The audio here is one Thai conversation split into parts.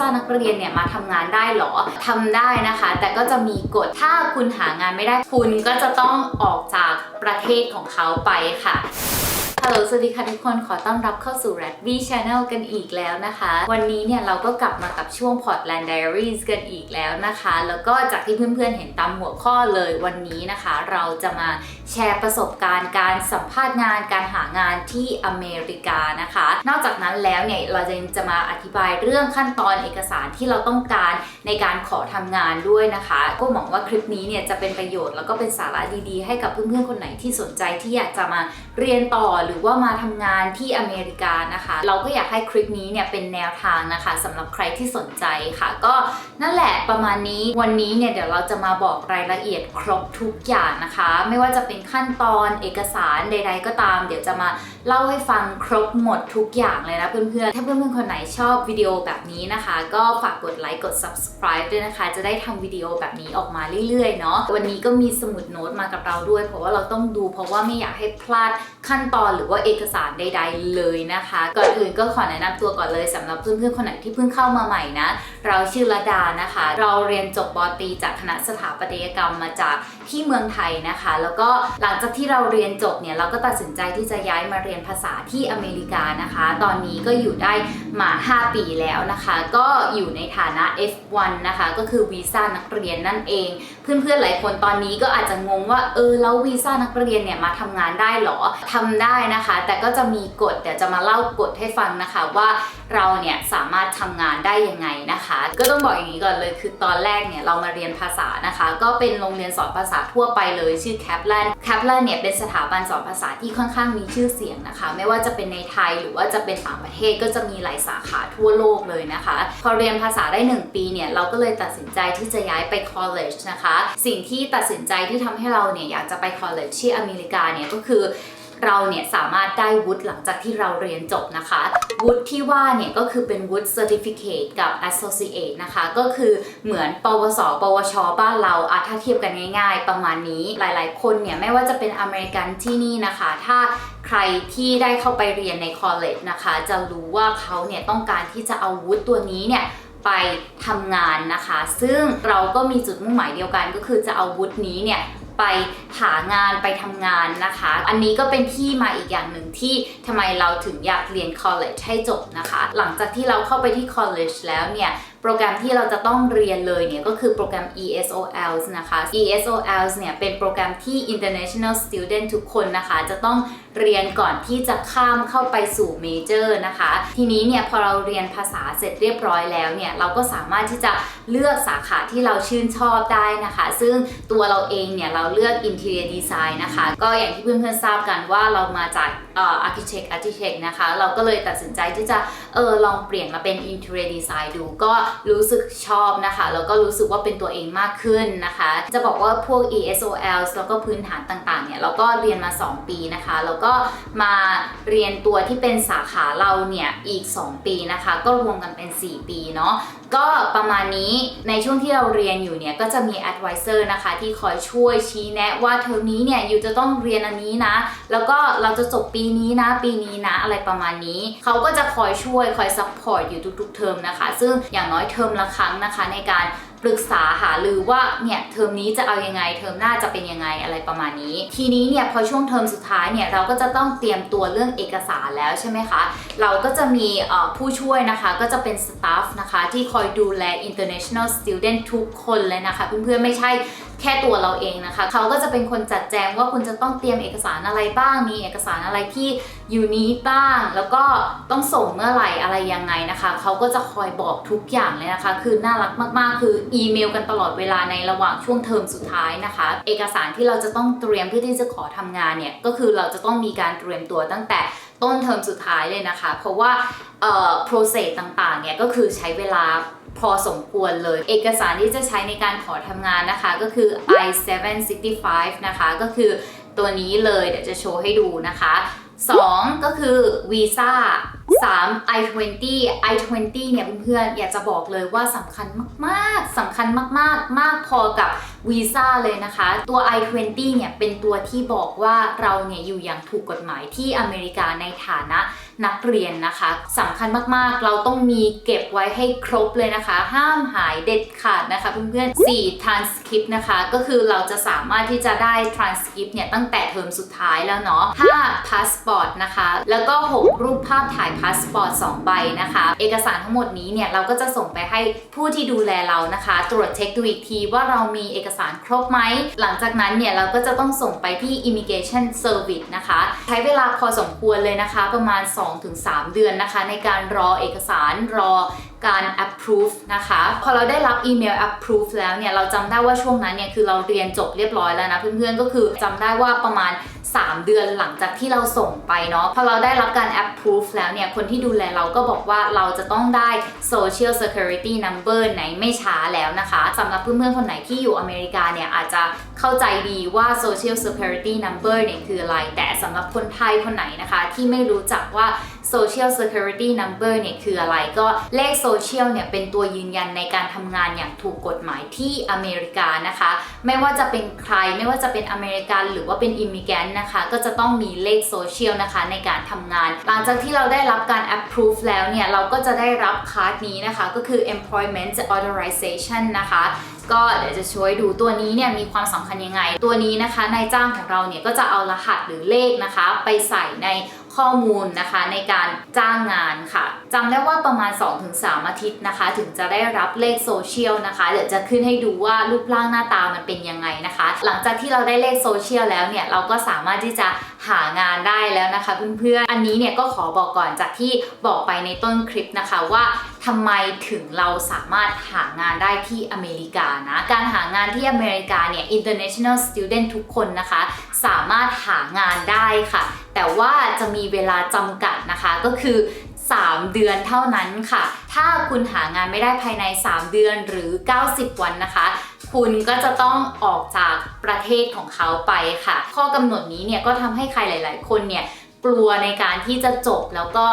ซ่านักเรียนเนี่ยมาทำงานได้เหรอทำได้นะคะ แต่ก็จะมีกฎถ้าคุณหางานไม่ได้คุณก็จะต้องออกจากประเทศของเขาไปค่ะ ฮัลโหล สวัสดีค่ะทุกคน ขอต้อนรับเข้าสู่ Red V Channel กันอีกแล้วนะคะ วันนี้เนี่ยเราก็กลับมากับช่วง Portland Diaries กันอีกแล้วนะคะ แล้วก็จากที่เพื่อนๆเห็นตามหัวข้อเลยวันนี้นะคะ เราจะมาแชร์ประสบการณ์การสัมภาษณ์งานการหางานที่อเมริกานะคะ นอกจากนั้นแล้วเนี่ยเราจะจะมาอธิบายเรื่องขั้นตอนเอกสารที่เราต้องการในการขอทำงานด้วยนะคะ ก็หวังว่าคลิปนี้เนี่ยจะเป็นประโยชน์แล้วก็เป็นสาระดีๆ ให้กับเพื่อนๆคนไหนที่สนใจที่อยากจะมาเรียนต่อหรือว่ามาทำงานที่อเมริกานะคะ เราก็อยากให้คลิปนี้เนี่ยเป็นแนวทางนะคะสำหรับใครที่สนใจค่ะ ก็นั่นแหละประมาณนี้วันนี้เนี่ยเดี๋ยวเราจะมาบอกรายละเอียดครบทุกอย่างนะคะ ไม่ว่าจะเป็นขั้นตอนเอกสารใด ๆ ก็ตาม เดี๋ยวจะมาเล่าให้ฟังครบหมดทุกอย่างเลยนะเพื่อนๆถ้าเพื่อนๆคนไหนชอบวิดีโอแบบนี้นะคะ ก็ฝากกดไลค์กด subscribe ด้วยนะคะ จะได้ทำวิดีโอแบบนี้ออกมาเรื่อยๆเนาะวันนี้ก็มีสมุดโน้ตมากับเราด้วย เพราะว่าเราต้องดูเพราะว่าไม่อยากให้พลาดขั้นตอนหรือว่าเอกสารใด ๆ เลยนะคะ ก่อนอื่นก็ขอแนะนำตัวก่อนเลยสำหรับเพื่อนๆคนไหนที่เพิ่งเข้ามาใหม่นะ เราชื่อระดานะคะ เราเรียนจบปอตรีจากคณะสถาปัตยกรรมมาจาก ที่เมืองไทยนะคะ แล้วก็หลังจากที่เราเรียนจบเนี่ยเราก็ตัดสินใจที่จะย้ายมาเรียนภาษาที่อเมริกานะคะ ตอนนี้ก็อยู่ได้มา 5 ปีแล้วนะคะ ก็อยู่ในฐานะ F1 นะคะ ก็คือวีซ่านักเรียนนั่นเอง เพื่อนๆหลายคนตอนนี้ก็อาจจะงงว่าเออแล้ววีซ่านักเรียนเนี่ยมาทำงานได้หรอทำได้นะคะ แต่ก็จะมีกฎเดี๋ยวจะมาเล่ากฎให้ฟังนะคะว่าเราเนี่ยสามารถทำงานได้ยังไงนะคะ ก็ต้องบอกอย่างนี้ก่อนเลยคือตอนแรกเนี่ยเรามาเรียนภาษานะคะ ก็เป็นโรงเรียนสอนภาษาทั่วไปเลยชื่อ Kaplan Kaplan เนี่ยเป็นสถาบันสอนภาษาที่ค่อนข้างมีชื่อเสียงนะคะ ไม่ว่าจะเป็นในไทยหรือว่าจะเป็นต่างประเทศก็จะมีหลายสาขาทั่วโลกเลยนะคะ พอเรียนภาษาได้ 1 ปีเนี่ยเราก็เลยตัดสินใจที่จะย้ายไป college นะคะ สิ่งที่ตัดสินใจที่ทำให้เราเนี่ยอยากจะไป college ที่อเมริกาเนี่ยก็คือ เราเนี่ยสามารถได้วุฒิหลังจากที่เราเรียนจบนะคะ วุฒิที่ว่าเนี่ยก็คือเป็นวุฒิ certificate กับ associate นะคะ ก็คือเหมือน ปวส ปวช บ้านเราอะถ้าเทียบกันง่าย ๆ ประมาณนี้หลาย ๆ คนเนี่ยไม่ว่าจะเป็นอเมริกันที่นี่นะคะ ถ้าใครที่ได้เข้าไปเรียนใน college นะคะ จะรู้ว่าเขาเนี่ยต้องการที่จะเอาวุฒิตัวนี้เนี่ยไปทำงานนะคะ ซึ่งเราก็มีจุดมุ่งหมายเดียวกันก็คือจะเอาวุฒินี้เนี่ย ไปหางานไปทำงานนะคะ อันนี้ก็เป็นที่มาอีกอย่างหนึ่งที่ทำไมเราถึงอยากเรียน college ให้จบนะคะ หลังจากที่เราเข้าไปที่ college แล้วเนี่ย โปรแกรมที่เราจะต้องเรียนเลยเนี่ยก็คือโปรแกรม ESOls นะคะ ESOls เนี่ยเป็นโปรแกรมที่ international student ทุกคนนะคะ จะต้องเรียนก่อนที่จะข้ามเข้าไปสู่ major นะคะ ทีนี้เนี่ยพอเราเรียนภาษาเสร็จเรียบร้อยแล้วเนี่ยเราก็สามารถที่จะเลือกสาขาที่เราชื่นชอบได้นะคะ ซึ่งตัวเราเองเนี่ยเราเลือก interior design นะคะ ก็อย่างที่เพื่อนๆทราบกันว่าเรามาจากเอ่อ architect architect นะคะ เราก็เลยตัดสินใจที่จะเออลองเปลี่ยนมาเป็น interior design ดูก็รู้สึกชอบนะคะ แล้วก็รู้สึกว่าเป็นตัวเองมากขึ้นนะคะ จะบอกว่าพวก ESOL แล้วก็พื้นฐานต่างๆเนี่ยเราก็เรียนมา 2 ปีนะคะ แล้วก็มาเรียนตัวที่เป็นสาขาเราเนี่ยอีก 2 ปีนะคะ ก็รวมกันเป็น 4 ปีเนาะ ก็ประมาณนี้ในช่วงที่เราเรียนอยู่เนี่ยก็จะมี advisor นะคะที่คอยช่วยชี้แนะว่าเทอมนี้เนี่ยอยู่จะต้องเรียนอันนี้นะ แล้วก็เราจะจบปีนี้นะ ปีนี้นะอะไรประมาณนี้เขาก็จะคอยช่วยคอย support อยู่ทุกๆเทอมนะคะ ซึ่งอย่างน้อยเทอมละครั้งนะคะในการ ปรึกษาหารือว่าเนี่ยเทอมนี้จะเอายังไงเทอมหน้าจะเป็นยังไงอะไรประมาณนี้ ทีนี้เนี่ยพอช่วงเทอมสุดท้ายเนี่ยเราก็จะต้องเตรียมตัวเรื่องเอกสารแล้วใช่ไหมคะเราก็จะมีผู้ช่วยนะคะก็จะเป็นสตาฟนะคะที่คอยดูแล international student ทุกคนเลยนะคะเพื่อนๆไม่ใช่ แค่ตัวเราเองนะคะ เขาก็จะเป็นคนจัดแจงว่าคุณจะต้องเตรียมเอกสารอะไรบ้าง มีเอกสารอะไรที่อยู่นิคบ้าง แล้วก็ต้องส่งเมื่อไหร่อะไรยังไงนะคะ เขาก็จะคอยบอกทุกอย่างเลยนะคะ คือน่ารักมากๆ คืออีเมลกันตลอดเวลาในระหว่างช่วงเทอมสุดท้ายนะคะ เอกสารที่เราจะต้องเตรียมเพื่อที่จะขอทำงานเนี่ย ก็คือเราจะต้องมีการเตรียมตัวตั้งแต่ต้นเทอมสุดท้ายเลยนะคะ เพราะว่าเอ่อ process ต่างๆ เนี่ยก็คือใช้เวลา พอสมควรเลย เอกสารที่จะใช้ในการขอทำงานนะคะก็คือ I-765 นะคะ ก็คือตัวนี้เลยเดี๋ยวจะโชว์ให้ดูนะคะ 2 ก็คือวีซ่า3 I-20 I-20 เนี่ยเพื่อนๆอยากจะบอกเลยว่าสำคัญมากๆสำคัญมากๆ มากพอกับวีซ่าเลยนะคะ ตัว I-20 เนี่ยเป็นตัวที่บอกว่าเราเนี่ยอยู่อย่างถูกกฎหมายที่อเมริกาในฐานะ นักเรียนนะคะสำคัญมากๆ เราต้องมีเก็บไว้ให้ครบเลยนะคะ ห้ามหายเด็ดขาดนะคะเพื่อนๆ4 transcript นะคะ ก็คือเราจะสามารถที่จะได้ transcript เนี่ยตั้งแต่เทอมสุดท้ายแล้วเนาะ5 passport นะคะ แล้วก็ 6 รูปภาพถ่าย passport 2 ใบนะคะ เอกสารทั้งหมดนี้เนี่ยเราก็จะส่งไปให้ผู้ที่ดูแลเรานะคะ ตรวจเช็คดูอีกทีว่าเรามีเอกสารครบไหม หลังจากนั้นเนี่ยเราก็จะต้องส่งไปที่ immigration service นะคะ ใช้เวลาพอสมควรเลยนะคะประมาณ2-3 เดือนนะคะ ในการรอเอกสารรอการ approve นะคะ พอเราได้รับอีเมล approve แล้วเนี่ย เราจำได้ว่าช่วงนั้นเนี่ย คือเราเรียนจบเรียบร้อยแล้วนะเพื่อนๆ ก็คือจำได้ว่าประมาณ 3 เดือนหลังจากที่เราส่งไปเนาะพอเราได้รับการ approve แล้วเนี่ย คนที่ดูแลเราก็บอกว่าเราจะต้องได้ social security number ไหนไม่ช้าแล้วนะคะสำหรับเพื่อนๆคนไหนที่อยู่อเมริกาเนี่ย อาจจะเข้าใจดีว่า social security number เนี่ยคืออะไร แต่สำหรับคนไทยคนไหนนะคะ ที่ไม่รู้จักว่า social security number เนี่ยคืออะไรก็เลขโซเชียลเนี่ยเป็นตัวยืนยันในการทำงานอย่างถูกกฎหมายที่อเมริกานะคะ ไม่ว่าจะเป็นใครไม่ว่าจะเป็นอเมริกันหรือว่าเป็นอิมิเกนนะคะ ก็จะต้องมีเลขโซเชียลนะคะในการทำงาน หลังจากที่เราได้รับการ approve แล้วเนี่ย เราก็จะได้รับคาร์ดนี้นะคะ ก็คือ employment authorization นะคะก็เดี๋ยวจะช่วยดูตัวนี้เนี่ยมีความสำคัญยังไง ตัวนี้นะคะนายจ้างของเราเนี่ยก็จะเอารหัสหรือเลขนะคะ ไปใส่ใน ข้อมูลนะคะในการจ้างงานค่ะจำได้ว่าประมาณ 2-3 อาทิตย์นะคะ ถึงจะได้รับเลขโซเชียลนะคะเดี๋ยวจะขึ้นให้ดูว่ารูปร่างหน้าตามันเป็นยังไงนะคะ หลังจากที่เราได้เลขโซเชียลแล้วเนี่ยเราก็สามารถที่จะ หางานได้แล้วนะคะเพื่อนๆ อันนี้เนี่ยก็ขอบอกก่อนจากที่บอกไปในต้นคลิปนะคะว่าทำไมถึงเราสามารถหางานได้ที่อเมริกานะ การหางานที่อเมริกาเนี่ย international student ทุกคนนะคะ สามารถหางานได้ค่ะ แต่ว่าจะมีเวลาจำกัดนะคะก็คือ 3 เดือนเท่านั้นค่ะ ถ้าคุณหางานไม่ได้ภายใน 3 เดือนหรือ 90 วันนะคะ คุณก็จะต้องออกจากประเทศของเขาไปค่ะ ข้อกำหนดนี้เนี่ยก็ทำให้ใครหลาย ๆ คนเนี่ยกลัวในการที่จะจบแล้วก็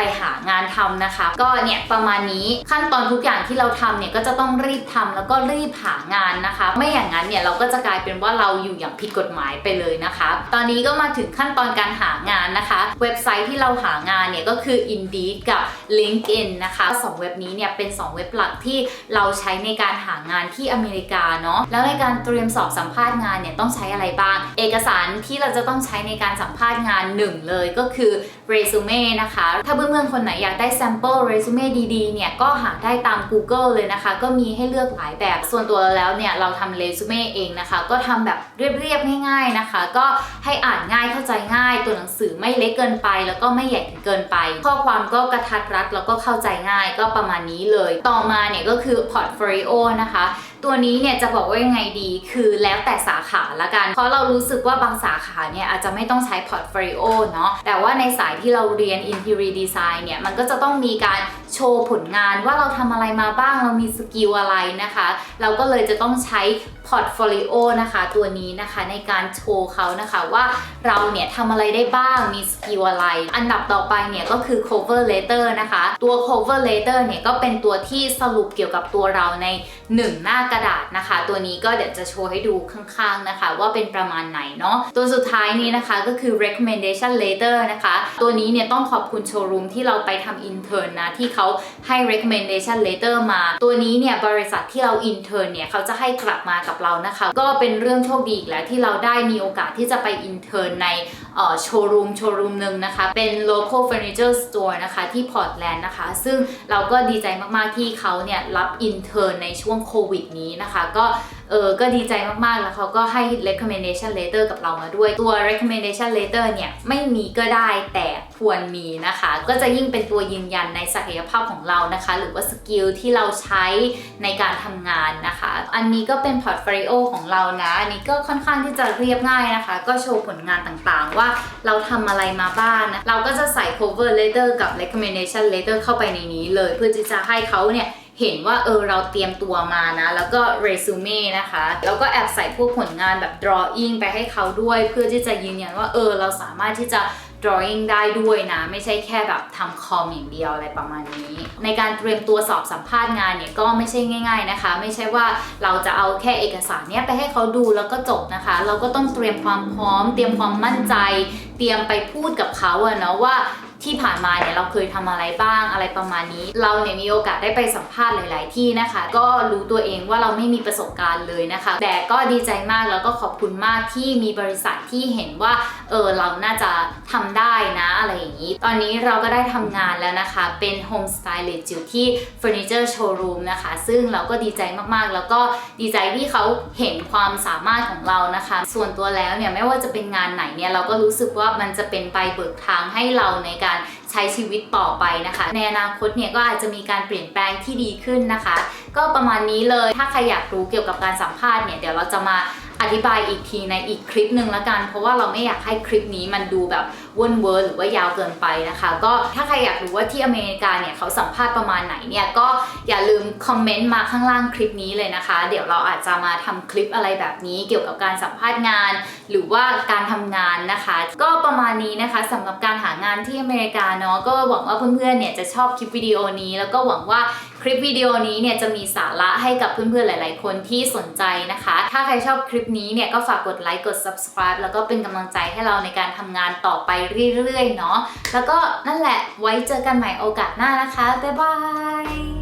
ไปหางานทำนะคะ ก็เนี่ยประมาณนี้ขั้นตอนทุกอย่างที่เราทำเนี่ยก็จะต้องรีบทำแล้วก็รีบหางานนะคะ ไม่อย่างนั้นเนี่ยเราก็จะกลายเป็นว่าเราอยู่อย่างผิดกฎหมายไปเลยนะคะ ตอนนี้ก็มาถึงขั้นตอนการหางานนะคะ เว็บไซต์ที่เราหางานเนี่ยก็คือ Indeed กับ LinkedIn นะคะสองเว็บนี้เนี่ยเป็น 2 เว็บหลักที่เราใช้ในการหางานที่อเมริกาเนาะแล้วในการเตรียมสอบสัมภาษณ์งานเนี่ยต้องใช้อะไรบ้าง เอกสารที่เราจะต้องใช้ในการสัมภาษณ์งานหนึ่งเลยก็คือเรซูเม่นะคะถ้าเพื่อนๆคนไหนอยากได้ sample resume ดีๆ เนี่ยก็หาได้ตาม Google เลยนะคะ ก็มีให้เลือกหลายแบบ ส่วนตัวแล้วเนี่ยเราทำเรซูเม่เองนะคะ ก็ทำแบบเรียบๆง่าย ๆนะคะ ก็ให้อ่านง่ายเข้าใจง่าย ตัวหนังสือไม่เล็กเกินไป แล้วก็ไม่ใหญ่เกินไป ข้อความก็กระทัดรัดแล้วก็เข้าใจง่ายก็ประมาณนี้เลย ต่อมาเนี่ยก็คือ portfolio นะคะ ตัวนี้เนี่ยจะบอกว่ายังไงดี คือแล้วแต่สาขาละกัน เพราะเรารู้สึกว่าบางสาขาเนี่ยอาจจะไม่ต้องใช้พอร์ตโฟลิโอเนาะ แต่ว่าในสายที่เราเรียน interior design เนี่ยมันก็จะต้องมีการ โชว์ผลงานว่าเราทำอะไรมาบ้างเรามีสกิลอะไรนะคะ เราก็เลยจะต้องใช้ portfolio นะคะตัวนี้นะคะในการโชว์เขานะคะว่าเราเนี่ยทำอะไรได้บ้างมีสกิลอะไร อันดับต่อไปเนี่ยก็คือ cover letter นะคะ ตัว cover letter เนี่ยก็เป็นตัวที่สรุปเกี่ยวกับตัวเราใน 1 หน้ากระดาษนะคะ ตัวนี้ก็เดี๋ยวจะโชว์ให้ดูข้างๆนะคะ ว่าเป็นประมาณไหนเนาะตัวสุดท้ายนี้นะคะก็คือ recommendation letter นะคะ ตัวนี้เนี่ยต้องขอบคุณโชว์รูมที่เราไปทำ intern นะที่เขาให้ recommendation letter มา ตัวนี้เนี่ยบริษัทที่เรา intern เนี่ยเขาจะให้กลับมากับเรานะคะ ก็เป็นเรื่องโชคดีอีกแล้วที่เราได้มีโอกาสที่จะไป intern ในโชว์รูมโชว์รูมหนึ่งนะคะ เป็น local furniture store นะคะที่พอร์ตแลนด์นะคะ ซึ่งเราก็ดีใจมากๆที่เขาเนี่ยรับ intern ในช่วงโควิดนี้นะคะก็ เออก็ดีใจมากๆ แล้วเขาก็ให้ recommendation letter กับเรามาด้วย ตัว recommendation letter เนี่ยไม่มีก็ได้แต่ควรมีนะคะ ก็จะยิ่งเป็นตัวยืนยันในศักยภาพของเรานะคะ หรือว่าสกิลที่เราใช้ในการทำงานนะคะ อันนี้ก็เป็น portfolio ของเรานะอันนี้ก็ค่อนข้างที่จะเรียบง่ายนะคะ ก็โชว์ผลงานต่างๆ ว่าเราทำอะไรมาบ้างนะเราก็จะใส่ cover letter กับ recommendation letter เข้าไปในนี้เลย เพื่อที่จะให้เขาเนี่ย เห็นว่าเออเราเตรียมตัวมานะ แล้วก็เรซูเม่นะคะ แล้วก็แอบใส่พวกผลงานแบบ drawing ไปให้เขาด้วย เพื่อที่จะยืนยันว่าเออเราสามารถที่จะ drawing ได้ด้วยนะ ไม่ใช่แค่แบบทำคอมอย่างเดียวอะไรประมาณนี้ ในการเตรียมตัวสอบสัมภาษณ์งานเนี่ยก็ไม่ใช่ง่าย ๆนะคะ ไม่ใช่ว่าเราจะเอาแค่เอกสารเนี้ยไปให้เขาดูแล้วก็จบนะคะ เราก็ต้องเตรียมความพร้อม เตรียมความมั่นใจ เตรียมไปพูดกับเขาอะเนาะว่า ที่ผ่านมาเนี่ยเราเคยทำอะไรบ้างอะไรประมาณนี้ เราเนี่ยมีโอกาสได้ไปสัมภาษณ์หลาย ๆ ที่นะคะ ก็รู้ตัวเองว่าเราไม่มีประสบการณ์เลยนะคะ แต่ก็ดีใจมากแล้วก็ขอบคุณมากที่มีบริษัทที่เห็นว่าเออเราน่าจะทำได้นะอะไรอย่างนี้ ตอนนี้เราก็ได้ทำงานแล้วนะคะ เป็น Home Stylist อยู่ที่ Furniture Showroom นะคะ ซึ่งเราก็ดีใจมาก ๆ แล้วก็ดีใจที่เขาเห็นความสามารถของเรานะคะ ส่วนตัวแล้วเนี่ยไม่ว่าจะเป็นงานไหนเนี่ยเราก็รู้สึกว่ามันจะเป็นใบเบิกทางให้เราในการใช้ชีวิตต่อไปนะคะ ในอนาคตเนี่ยก็อาจจะมีการเปลี่ยนแปลงที่ดีขึ้นนะคะ ก็ประมาณนี้เลยถ้าใครอยากรู้เกี่ยวกับการสัมภาษณ์เนี่ยเดี๋ยวเราจะมา อธิบายอีกทีในอีกคลิปหนึ่งละกัน เพราะว่าเราไม่อยากให้คลิปนี้มันดูแบบวนเวอร์หรือว่ายาวเกินไปนะคะ ก็ถ้าใครอยากรู้ว่าที่อเมริกาเนี่ยเขาสัมภาษณ์ประมาณไหนเนี่ยก็อย่าลืมคอมเมนต์มาข้างล่างคลิปนี้เลยนะคะ เดี๋ยวเราอาจจะมาทำคลิปอะไรแบบนี้ เกี่ยวกับการสัมภาษณ์งาน หรือว่าการทำงานนะคะ ก็ประมาณนี้นะคะสำหรับการหางานที่อเมริกาเนาะก็หวังว่าเพื่อนๆเนี่ยจะชอบคลิปวิดีโอนี้ แล้วก็หวังว่า คลิปวิดีโอนี้เนี่ยจะมีสาระให้กับเพื่อนๆหลาย ๆ คนที่สนใจนะคะ ถ้าใครชอบคลิปนี้เนี่ยก็ฝากกดไลค์กด subscribe แล้วก็เป็นกำลังใจให้เราในการทำงานต่อไปเรื่อย ๆ เนาะแล้วก็นั่นแหละไว้เจอกันใหม่โอกาสหน้านะคะ บ๊ายบาย